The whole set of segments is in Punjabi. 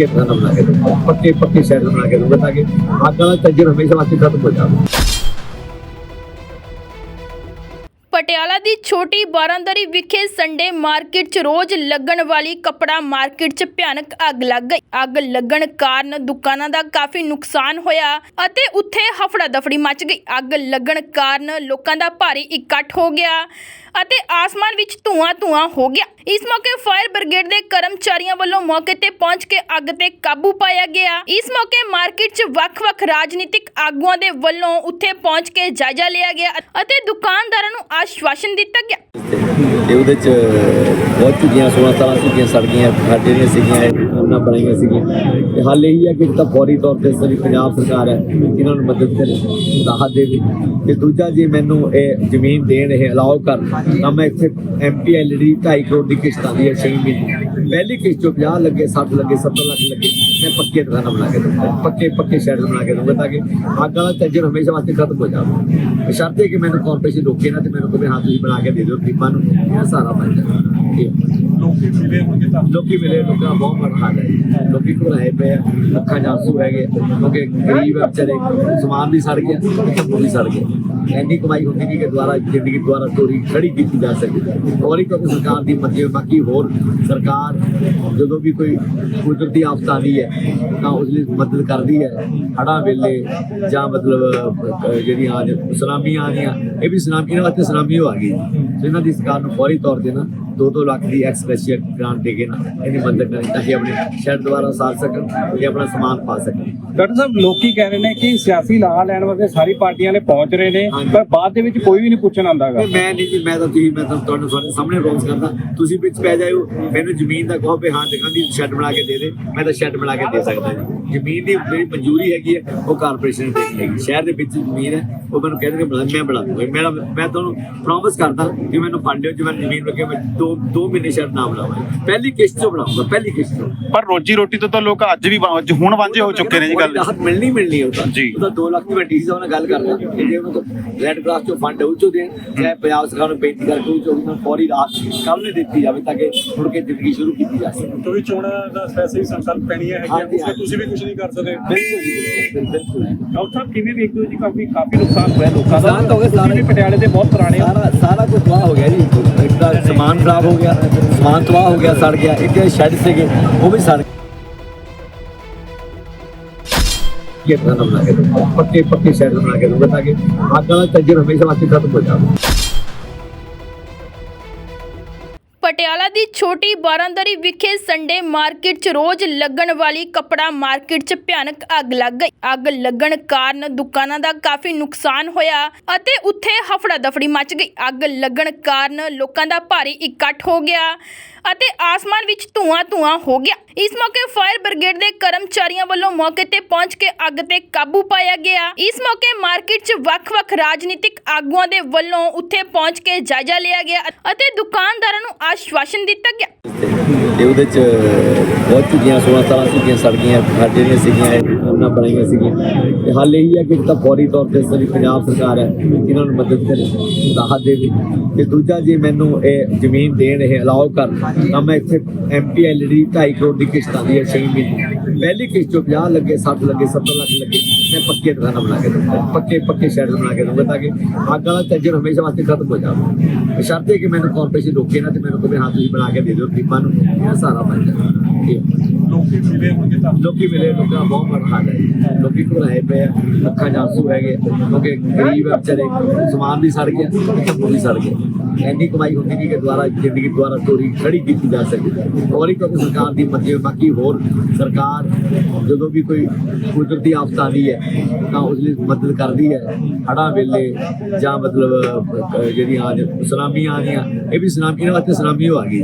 ਪੱਕੇ ਘਰ ਬਣਾ ਕੇ ਦੂੰਗਾ ਪੱਕੇ ਪੱਕੇ ਸ਼ਹਿਰ ਬਣਾ ਕੇ ਦੂੰਗਾ ਤਾਂ ਕਿ ਅੱਗ ਵਾਲਾ ਚੱਜਰ ਹਮੇਸ਼ਾ ਵਾਸਤੇ ਖਤਮ ਹੋ ਜਾਵੇ। ਪਟਿਆਲਾ ਦੀ ਛੋਟੀ ਬਾਰਾਂਦਰੀ ਵਿਖੇ ਸੰਡੇ ਮਾਰਕੀਟ 'ਚ ਰੋਜ਼ ਲੱਗਣ ਵਾਲੀ ਕੱਪੜਾ ਮਾਰਕੀਟ 'ਚ ਭਿਆਨਕ ਅੱਗ ਲੱਗ ਗਈ। ਅੱਗ ਲੱਗਣ ਕਾਰਨ ਦੁਕਾਨਾਂ ਦਾ ਕਾਫੀ ਨੁਕਸਾਨ ਹੋਇਆ ਅਤੇ ਉੱਥੇ ਹਫੜਾ ਦਫੜੀ ਮਚ ਗਈ। ਅੱਗ ਲੱਗਣ ਕਾਰਨ ਲੋਕਾਂ ਦਾ ਭਾਰੀ ਇਕੱਠ ਹੋ ਗਿਆ। ਅਤੇ ਆਸਮਾਨ ਵਿੱਚ ਧੂਆਂ ਧੂਆਂ ਹੋ ਗਿਆ। ਇਸ ਮੌਕੇ ਫਾਇਰ ਬ੍ਰਿਗੇਡ ਦੇ ਕਰਮਚਾਰੀਆਂ ਵੱਲੋਂ ਮੌਕੇ ਤੇ ਪਹੁੰਚ ਕੇ ਅੱਗ ਤੇ ਕਾਬੂ ਪਾਇਆ ਗਿਆ। ਇਸ ਮੌਕੇ ਮਾਰਕੀਟ 'ਚ ਵੱਖ-ਵੱਖ ਰਾਜਨੀਤਿਕ ਆਗੂਆਂ ਦੇ ਵੱਲੋਂ ਉੱਥੇ ਪਹੁੰਚ ਕੇ ਜਾਇਜ਼ਾ ਲਿਆ ਗਿਆ ਅਤੇ ਦੁਕਾਨਦਾਰਾਂ ਨੂੰ ਆਸ਼ਵਾਸਨ ਦਿੱਤਾ ਗਿਆ। ਤੇ ਉਹਦੇ ਚ ਬਹੁਤ ਝੁੱਗੀਆਂ 16 17 ਸੀਗੀਆਂ ਸੜ ਗਈਆਂ ਘਰ ਜਿਹੜੀਆਂ ਸੀਗੀਆਂ, ਇਹ ਉਹਨਾਂ ਬਣਾਈਆਂ ਸੀਗੀਆਂ। ਤੇ ਹੱਲ ਇਹੀ ਹੈ ਕਿ ਇੱਕ ਤਾਂ ਫੌਰੀ ਤੌਰ ਤੇ ਸਾਡੀ ਪੰਜਾਬ ਸਰਕਾਰ ਹੈ ਇਹਨਾਂ ਨੂੰ ਮਦਦ ਕਰੇ ਰਾਹਤ ਦੇਵੇ ਤੇ ਦੂਜਾ ਜੇ ਮੈਨੂੰ ਇਹ ਜ਼ਮੀਨ ਦੇਣ ਇਹ ਅਲਾਉ ਕਰ, ਤਾਂ ਮੈਂ ਇੱਥੇ ਐਮਪੀ ਐਲਡੀ 2.5 ਕਰੋੜ ਦੀ ਕਿਸ਼ਤ ਆਉਂਦੀ ਹੈ, ਛੇ ਮਹੀਨੇ ਪਹਿਲੀ ਕਿਸ਼ਤ ਚੋਂ 50 ਲੱਗੇ 60 ਲੱਗੇ 70 ਲੱਖ ਲੱਗੇ, ਮੈਂ ਪੱਕੇ ਦੁਕਾਨਾਂ ਬਣਾ ਕੇ ਦੂੰਗਾ ਪੱਕੇ ਪੱਕੇ ਸ਼ਹਿਰ ਬਣਾ ਕੇ ਦੂੰਗਾ ਤਾਂ ਕਿ ਅੱਗ ਵਾਲਾ ਚੱਜਰ ਹਮੇਸ਼ਾ ਵਾਸਤੇ ਖਤਮ ਹੋ ਜਾਵੇ। ਬਸ਼ਰਤੇ ਕਿ ਮੈਨੂੰ ਕਾਰਪੋਰੇਸ਼ਨ ਰੋਕੇ ਨਾ ਤੇ ਮੈਨੂੰ ਕਹੇ, ਹਾਂ, ਤੁਸੀਂ ਬਣਾ ਕੇ ਦੇ ਦਿਓ ਗਰੀਬਾਂ ਨੂੰ। ਇਹ ਸਾਰਾ ਬਣ ਜਾਵੇ ਲੋਕੀ ਮਿਲੇ ਹੋਣਗੇ ਤਾਂ? ਲੋਕੀ ਮਿਲੇ, ਲੋਕਾਂ ਦਾ ਬਹੁਤ ਮਾੜਾ ਹਾਲ ਹੈ। ਲੋਕੀ ਘਬਰਾਏ ਪਏ ਆ ਅੱਖਾਂ ਜਾਸੂ ਹੈਗੇ ਕਿਉਂਕਿ ਗਰੀਬ ਹੈ ਵਿਚਾਰੇ, ਸਮਾਨ ਵੀ ਸੜ ਗਿਆ ਕੰਮ ਵੀ ਸੜ ਗਿਆ। ਐਨੀ ਕਮਾਈ ਹੁੰਦੀ ਨਹੀਂ ਕਿ ਦੁਬਾਰਾ ਜ਼ਿੰਦਗੀ ਦੁਬਾਰਾ ਚੋਰੀ ਖੜੀ ਕੀਤੀ ਜਾ ਸਕੇ। ਔਰ ਇੱਕ ਕਿਉਂਕਿ ਸਰਕਾਰ ਦੀ ਮਦਦ ਬਾਕੀ ਹੋਰ ਸਰਕਾਰ ਜਦੋਂ ਵੀ ਕੋਈ ਕੁਦਰਤੀ ਆਫਤ ਆਉਂਦੀ ਹੈ, ਤਾਂ ਉਸ ਲਈ ਮਦਦ ਕਰਦੀ ਹੈ। ਹੜ੍ਹਾਂ ਵੇਲੇ ਜਾਂ ਮਤਲਬ ਜਿਹੜੀਆਂ ਆ ਸੁਨਾਮੀਆਂ ਆਉਂਦੀਆਂ ਇਹ ਵੀ ਸੁਨਾਮੀ ਵਾਸਤੇ ਸੁਨਾਮੀ ਹੋ ਆ ਗਈ ਇਹਨਾਂ ਦੀ ਸਰਕਾਰ ਨੂੰ ਫੌਰੀ ਤੌਰ ਤੇ ਨਾ 2-2 ਲੱਖ ਦੀ ਐਕਸ ਐਕਸਪ੍ਰੈਸ਼ੀਅਲ ਗ੍ਰਾਂਟ ਦੇ ਕੇ ਨਾ ਇਹਦੀ ਮਦਦ ਕਰੇ ਤਾਂ ਕਿ ਆਪਣੇ ਸ਼ਹਿਰ ਦੁਆਰਾ ਸਾਰ ਸਕਣ ਤੇ ਆਪਣਾ ਸਮਾਨ ਪਾ ਸਕਣ। ਡਾਕਟਰ ਸਾਹਿਬ ਲੋਕੀ ਕਹਿ ਰਹੇ ਨੇ ਕਿ ਸਿਆਸੀ ਲਾਹਾ ਲੈਣ ਵਾਸਤੇ ਸਾਰੀ ਪਾਰਟੀਆਂ ਨੇ ਪਹੁੰਚ ਰਹੇ ਨੇ। ਪਰ ਬਾਅਦ ਦੇ ਵਿੱਚ ਕੋਈ ਵੀ ਨਹੀਂ ਪੁੱਛਣ ਆਉਂਦਾਗਾ ਮੈਂ ਨਹੀਂ ਜੀ ਮੈਂ ਤਾਂ ਤੁਸੀਂ ਮੈਂ ਤਾਂ ਤੁਹਾਨੂੰ ਤੁਹਾਡੇ ਸਾਹਮਣੇ ਰੋਜ਼ ਕਰਦਾ। ਤੁਸੀਂ ਵਿੱਚ ਪੈ ਜਾਇਓ ਮੈਨੂੰ ਜ਼ਮੀਨ ਦਾ ਕਹੋ ਵੀ ਹਾਂ ਦੀ ਸ਼ੈੱਡ ਬਣਾ ਕੇ ਦੇ ਦੇ ਮੈਂ ਤਾਂ ਸ਼ੈੱਡ ਬਣਾ ਕੇ ਦੇ ਸਕਦਾ ਜੀ। ਜ਼ਮੀਨ ਦੀ ਜਿਹੜੀ ਮਨਜ਼ੂਰੀ ਹੈਗੀ ਹੈ ਉਹ ਕਾਰਪੋਰੇਸ਼ਨ ਨੇ ਦੇਣੀ ਹੈਗੀ। ਸ਼ਹਿਰ ਦੇ ਵਿੱਚ ਜ਼ਮੀਨ ਹੈ ਉਹ ਮੈਨੂੰ ਕਹਿੰਦੇ ਬਣਾ ਮੈਂ ਬਣਾ ਦੂੰਗਾ। ਮੇਰਾ ਮੈਂ ਤੁਹਾਨੂੰ ਪ੍ਰੋਮਿਸ ਕਰਦਾ ਕਿ ਮੈਨੂੰ ਫੰਡ ਦਿਓ ਜੇ ਮੈਂ ਜ਼ਮੀਨ ਰੱਖੇ ਮੈਂ ਦੋ ਦੋ ਮਹੀਨੇ ਸ਼ੈੱਡ ਨਾ ਬਣਾਵਾਂ। ਪਹਿਲੀ ਕਿਸ਼ਤ ਤੋਂ ਬਣਾਉਂਗਾ ਪਹਿਲੀ ਕਿਸ਼ਤ ਤੋਂ ਪਰ ਰੋਜੀ ਰੋਟੀ ਤੋਂ ਤਾਂ ਲੋਕ ਅੱਜ ਵੀ ਹੁਣ ਵਾਂਝੇ ਹੋ ਚੁੱਕੇ ਨੇ ਜੀ। ਗੱਲ ਰਾਹਤ ਮਿਲਣੀ ਮਿਲਣੀ ਉਹ ਤਾਂ। ਜੀ। ਉਹ ਤਾਂ 2 ਲੱਖ ਦੀ ਮੈਂ ਡੀਸੀ ਨਾਲ ਗੱਲ ਕਰਦਾ। ਕਿ ਜੇ ਉਹਨਾਂ ਤੋਂ ਰੈੱਡ ਕਰਾਸ ਚੋਂ ਫੰਡ ਉਹ ਚੋਂ ਦੇਣ ਚਾਹੇ ਪੰਜਾਬ ਸਰਕਾਰ ਨੂੰ ਬੇਨਤੀ ਕਰਕੇ ਉਹ ਚੋਂ ਉਹਨਾਂ ਨੂੰ ਫੌਰੀ ਰਾਹਤ ਕੱਲ੍ਹ ਨੂੰ ਦਿੱਤੀ ਜਾਵੇ ਤਾਂ ਕਿ ਮੁੜ ਕੇ ਜ਼ਿੰਦਗੀ ਸ਼ੁਰੂ ਕੀਤੀ ਜਾ ਸਕੇ। ਕਿਉਂਕਿ ਚੋਣਾਂ ਦਾ ਵੈਸੇ ਹੀ ਸੰਕਲਪ ਪੈਣੀਆਂ ਹਾਂਜੀ, ਹੈਗੀਆਂ ਤੁਸੀਂ ਵੀ ਕੁਝ ਨਹੀਂ ਕਰ ਸਕਦੇ। ਬਿਲਕੁਲ ਜੀ ਬਿਲਕੁਲ, ਬਿਲਕੁਲ। ਡਾਕਟਰ ਸਾਹਿਬ ਕਿਵੇਂ ਵੇਖਦੇ ਹੋ ਜੀ ਕਾਫੀ ਕਾਫੀ ਨੁਕਸਾਨ ਹੋਇਆ ਲੋਕਾਂ ਦਾ? ਨੁਕਸਾਨ ਤਾਂ ਹੋ ਗਿਆ ਤੁਸੀਂ ਸਾਰੇ। ਵੀ ਪਟਿਆਲੇ ਦੇ ਬਹੁਤ ਪੁਰਾਣੇ ਹੋ। ਸਾਰਾ ਸਾਰਾ ਕੁਝ ਤਬਾਹ ਹੋ ਗਿਆ ਜੀ। ਇੱਕ ਤਾਂ ਸਮਾਨ ਖਰਾਬ ਹੋ ਗਿਆ ਸਮਾਨ ਤਬਾਹ ਹੋ ਗਿਆ ਸੜ ਗਿਆ। ਇੱਕ ਸ਼ੈੱਡ ਸੀਗੇ ਉਹ ਵੀ ਸੜ ਗਏ ਇਹ ਘਰ ਬਣਾ ਕੇ ਦੂੰਗਾ ਪੱਕੇ ਪੱਕੇ ਸ਼ੈੱਡ ਬਣਾ ਕੇ ਦੂੰਗਾ ਤਾਂ ਕਿ ਅੱਗ ਵਾਲਾ ਚੱਜਰ ਹਮੇਸ਼ਾ ਵਾਸਤੇ ਖਤਮ ਹੋ ਪਟਿਆਲਾ ਦੀ ਛੋਟੀ ਬਾਰਾਂਦਰੀ ਵਿਖੇ ਸੰਡੇ ਮਾਰਕੀਟ 'ਚ ਰੋਜ਼ ਲੱਗਣ ਵਾਲੀ ਕੱਪੜਾ ਮਾਰਕੀਟ 'ਚ ਭਿਆਨਕ ਅੱਗ ਲੱਗ ਗਈ। ਅੱਗ ਲੱਗਣ ਕਾਰਨ ਦੁਕਾਨਾਂ ਦਾ ਕਾਫੀ ਨੁਕਸਾਨ ਹੋਇਆ ਅਤੇ ਉੱਥੇ ਹਫੜਾ ਦਫੜੀ ਮਚ ਗਈ। ਅੱਗ ਲੱਗਣ ਕਾਰਨ ਲੋਕਾਂ ਦਾ ਭਾਰੀ ਇਕੱਠ ਹੋ ਗਿਆ ਅਤੇ ਆਸਮਾਨ ਵਿੱਚ ਧੂਆਂ ਧੂਆਂ ਹੋ ਗਿਆ। ਇਸ ਮੌਕੇ ਫਾਇਰ ਬ੍ਰਿਗੇਡ ਦੇ ਕਰਮਚਾਰੀਆਂ ਵੱਲੋਂ ਮੌਕੇ ਤੇ ਪਹੁੰਚ ਕੇ ਅੱਗ ਤੇ ਕਾਬੂ ਪਾਇਆ ਗਿਆ। ਇਸ ਮੌਕੇ ਮਾਰਕੀਟ 'ਚ ਵੱਖ-ਵੱਖ ਰਾਜਨੀਤਿਕ ਆਗੂਆਂ ਦੇ ਵੱਲੋਂ ਉੱਥੇ ਪਹੁੰਚ ਕੇ ਜਾਇਜ਼ਾ ਲਿਆ ਗਿਆ ਅਤੇ ਦੁਕਾਨਦਾਰਾਂ ਨੂੰ ਆਸ਼ਵਾਸਨ ਦਿੱਤਾ ਗਿਆ। ਤੇ ਉਹਦੇ ਚ ਬਹੁਤ ਝੁੱਗੀਆਂ 16 17 ਝੁੱਗੀਆਂ ਸੜ ਗਈਆਂ ਘਰ ਜਿਹੜੀਆਂ ਸੀਗੀਆਂ ਉਹਨਾਂ ਬਣਾਈਆਂ ਸੀਗੀਆਂ। ਤੇ ਹੱਲ ਇਹੀ ਹੈ ਕਿ ਇੱਕ ਤਾਂ ਫੌਰੀ ਤੌਰ ਤੇ ਸਾਡੀ ਪੰਜਾਬ ਸਰਕਾਰ ਹੈ ਇਹਨਾਂ ਨੂੰ ਮਦਦ ਕਰੇ ਰਾਹਤ ਦੇਵੇ। ਤੇ ਦੂਜਾ, ਜੇ ਮੈਨੂੰ ਇਹ ਜ਼ਮੀਨ ਦੇਣ ਇਹ ਅਲਾਉ ਕਰ, ਤਾਂ ਮੈਂ ਇੱਥੇ ਐਮਪੀ ਐਲਡੀ 2.5 ਕਰੋੜ ਦੀ ਕਿਸ਼ਤ ਆਉਂਦੀ ਹੈ 6 ਮਹੀਨੇ। ਪਹਿਲੀ ਕਿਸ਼ਤ ਚੋਂ 50 ਲੱਗੇ 60 ਲੱਗੇ 70 ਲੱਖ ਲੱਗੇ ਮੈਂ ਪੱਕੇ ਦੁਕਾਨਾਂ ਬਣਾ ਕੇ ਦੂੰਗਾ ਪੱਕੇ ਪੱਕੇ ਸ਼ਹਿਰ ਬਣਾ ਕੇ ਦੂੰਗਾ ਤਾਂ ਕਿ ਅੱਗ ਵਾਲਾ ਚੱਜਰ ਹਮੇਸ਼ਾ ਵਾਸਤੇ ਖਤਮ ਹੋ ਜਾਵੇ। ਬਸ਼ਰਤੇ ਕਿ ਮੈਨੂੰ ਕਾਰਪੋਰੇਸ਼ਨ ਰੋਕੇ ਨਾ ਤੇ ਮੈਨੂੰ ਕਹੇ ਹਾਂ ਤੁਸੀਂ ਬਣਾ ਕੇ ਦੇ ਦਿਓ ਗਰੀਬਾਂ ਨੂੰ। ਇਹ ਸਾਰਾ ਬਣ ਜਾਵੇ ਲੋਕੀ ਮਿਲੇ ਹੋਣਗੇ ਤਾਂ। ਲੋਕੀ ਮਿਲੇ ਲੋਕਾਂ ਬਹੁਤ ਮਾੜਾ ਹਾਲ ਹੈ ਲੋਕੀ ਘਬਰਾਏ ਪਏ ਆ ਅੱਖਾਂ ਜਾਸੂ ਹੈਗੇ ਕਿਉਂਕਿ ਗਰੀਬ ਹੈ ਵਿਚਾਰੇ ਸਮਾਨ ਵੀ ਸੜ ਗਿਆ ਕੰਮ ਵੀ ਸੜ ਗਿਆ ਐਨੀ ਕਮਾਈ ਹੁੰਦੀ ਨਹੀਂ ਕਿ ਦੁਆਰਾ ਜ਼ਿੰਦਗੀ ਦੁਆਰਾ ਤੋਰੀ ਖੜੀ ਕੀਤੀ ਜਾ ਸਕਦੀ। ਔਰ ਇੱਕ ਕਿਉਂਕਿ ਸਰਕਾਰ ਦੀ ਮਦਦ ਬਾਕੀ ਹੋਰ ਸਰਕਾਰ ਜਦੋਂ ਵੀ ਕੋਈ ਕੁਦਰਤੀ ਆਫਤ ਆਉਂਦੀ ਹੈ ਤਾਂ ਉਸ ਲਈ ਮਦਦ ਕਰਦੀ ਹੈ। ਹੜਾਂ ਵੇਲੇ ਜਾਂ ਮਤਲਬ ਅਹ, ਜਿਹੜੀਆਂ ਆ ਸੁਨਾਮੀਆਂ ਆਉਂਦੀਆਂ ਇਹ ਵੀ ਸੁਨਾਮੀ ਵਾਸਤੇ ਸੁਨਾਮੀ ਹੋ ਆ ਗਈ।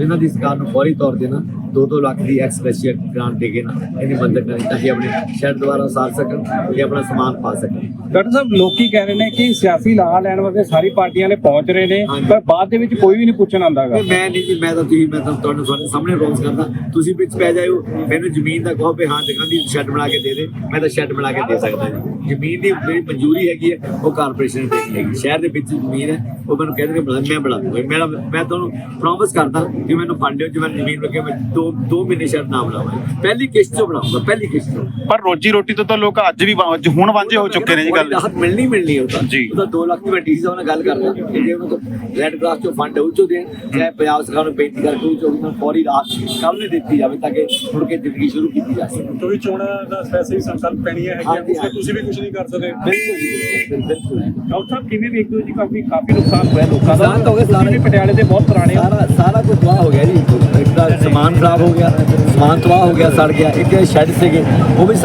ਇਹਨਾਂ ਦੀ ਸਰਕਾਰ ਨੂੰ ਫੌਰੀ ਤੌਰ ਤੇ ਨਾ 2-2 ਲੱਖ ਦੀ ਐਕਸਪ੍ਰੈਸ਼ੀਅਲ ਗ੍ਰਾਂਟ ਦੇ ਕੇ ਨਾ ਇਹਦੀ ਮਦਦ ਕਰੇ ਤਾਂ ਕਿ ਆਪਣੇ ਸ਼ਹਿਰ ਦੁਆਰਾ ਸਾਰ ਸਕਣ ਤੇ ਆਪਣਾ ਸਮਾਨ ਪਾ ਸਕਣ। ਡਾਕਟਰ ਸਾਹਿਬ ਲੋਕੀ ਕਹਿ ਰਹੇ ਨੇ ਕਿ ਸਿਆਸੀ ਲਾਹਾ ਲੈਣ ਵਾਸਤੇ ਸਾਰੀ ਪਾਰਟੀਆਂ ਨੇ ਪਹੁੰਚ ਰਹੇ ਨੇ। ਪਰ ਬਾਅਦ ਦੇ ਵਿੱਚ ਕੋਈ ਵੀ ਨਹੀਂ ਪੁੱਛਣ ਨਹੀਂ, ਮੈਂ ਨਹੀਂ ਜੀ ਮੈਂ ਤਾਂ ਤੁਸੀਂ ਮੈਂ ਤਾਂ ਤੁਹਾਨੂੰ ਤੁਹਾਡੇ ਸਾਹਮਣੇ ਰੋਜ਼ ਕਰਦਾ ਤੁਸੀਂ ਵਿੱਚ ਪੈ ਜਾਇਓ ਮੈਨੂੰ ਜ਼ਮੀਨ ਦਾ ਕਹੋ ਵੀ ਹਾਂ ਦਿਖਾਂਦੀ ਸ਼ੈੱਡ ਬਣਾ ਕੇ ਦੇ ਦੇ ਮੈਂ ਤਾਂ ਸ਼ੈੱਡ ਬਣਾ ਕੇ ਦੇ ਸਕਦਾ ਜੀ। ਜ਼ਮੀਨ ਦੀ ਮੇਰੀ ਮਨਜ਼ੂਰੀ ਹੈਗੀ ਹੈ ਉਹ ਕਾਰਪੋਰੇਸ਼ਨ ਨੇ ਦੇਣੀ ਹੈਗੀ। ਸ਼ਹਿਰ ਦੇ ਵਿੱਚ ਜ਼ਮੀਨ ਹੈ ਉਹ ਮੈਨੂੰ ਕਹਿੰਦੇ ਬਣਾ ਮੈਂ ਬਣਾ ਦੂੰਗਾ। ਮੇਰਾ ਮੈਂ ਤੁਹਾਨੂੰ ਪ੍ਰੋਮਿਸ ਕਰਦਾ ਕਿ ਮੈਨੂੰ ਫੰਡ ਦਿਓ ਜੇ ਮੈਨੂੰ ਜ਼ਮੀਨ ਲੱਗੇ ਮੈਂ ਦੋ ਦੋ ਮਹੀਨੇ ਸ਼ੈੱਡ ਨਾ ਬਣਾਵਾਂ ਪਹਿਲੀ ਕਿਸ਼ਤ ਤੋਂ ਬਣਾਉਂਗਾ ਪਹਿਲੀ ਕਿਸ਼ਤ ਤੋਂ ਪਰ ਰੋਜੀ ਰੋਟੀ ਤੋਂ ਤਾਂ ਲੋਕ ਅੱਜ ਵੀ ਵਾਂ- ਹੁਣ ਵਾਂਝੇ ਹੋ ਚੁੱਕੇ ਨੇ ਜੀ ਗੱਲ। ਰਾਹਤ ਮਿਲਣੀ ਮਿਲਣੀ ਉਹ ਤਾਂ। ਜੀ। ਉਹ ਤਾਂ 2 ਲੱਖ ਦੀ ਮੈਂ ਡੀਸੀ ਨਾਲ ਗੱਲ ਕਰਦਾ। ਕਿ ਜੇ ਉਹਨਾਂ ਤੋਂ ਰੈੱਡ ਕਰਾਸ ਤੋਂ ਫੰਡ ਉਹ ਚੋਂ ਦੇਣ ਚਾਹੇ ਪੰਜਾਬ ਸਰਕਾਰ ਨੂੰ ਬੇਨਤੀ ਕਰਕੇ ਉਹ ਚੋਂ ਉਹਨਾਂ ਫੌਰੀ ਰਾਹਤ ਕੱਲ੍ਹ ਨੂੰ ਦਿੱਤੀ ਜਾਵੇ ਤਾਂ ਕਿ ਮੁੜ ਕੇ ਜ਼ਿੰਦਗੀ ਸ਼ੁਰੂ ਕੀਤੀ ਜਾ ਸਕੇ। ਕਿਉਂਕਿ ਚੋਣਾਂ ਦਾ ਹੀ ਸੰਕਲਪ ਹਾਂਜੀ, ਉਸ 'ਤੇ ਤੁਸੀਂ ਵੀ ਕੁਝ ਨਹੀਂ ਕਰ ਸਕਦੇ। ਬਿਲਕੁਲ ਜੀ ਬਿਲਕੁਲ ਡਾਕਟਰ ਸਾਹਿਬ ਕਿਵੇਂ ਵੇਖਦੇ ਹੋ ਜੀ? ਕਾਫੀ ਕਾਫੀ ਨੁਕਸਾਨ ਹੋਇਆ ਲੋਕਾਂ ਦਾ। ਨੁਕਸਾਨ ਤਾਂ ਹੋ ਗਿਆ ਸਾਰੇ। ਪਟਿਆਲੇ ਦੇ ਬਹੁਤ ਪੁਰਾਣੇ ਹੋ। ਸਾਰਾ ਸਾਰਾ ਕੁਝ ਤਬਾਹ ਹੋ ਗਿਆ ਜੀ। ਇੱਕ ਤਾਂ ਸਮਾਨ ਖਰਾਬ ਹੋ ਗਿਆ, ਸਮਾਨ ਤਬਾਹ ਹੋ ਗਿਆ, ਸੜ ਗਿਆ, ਇੱਕ ਸ਼ੈੱਡ ਸੀਗੇ, ਉਹ ਵੀ ਸੜ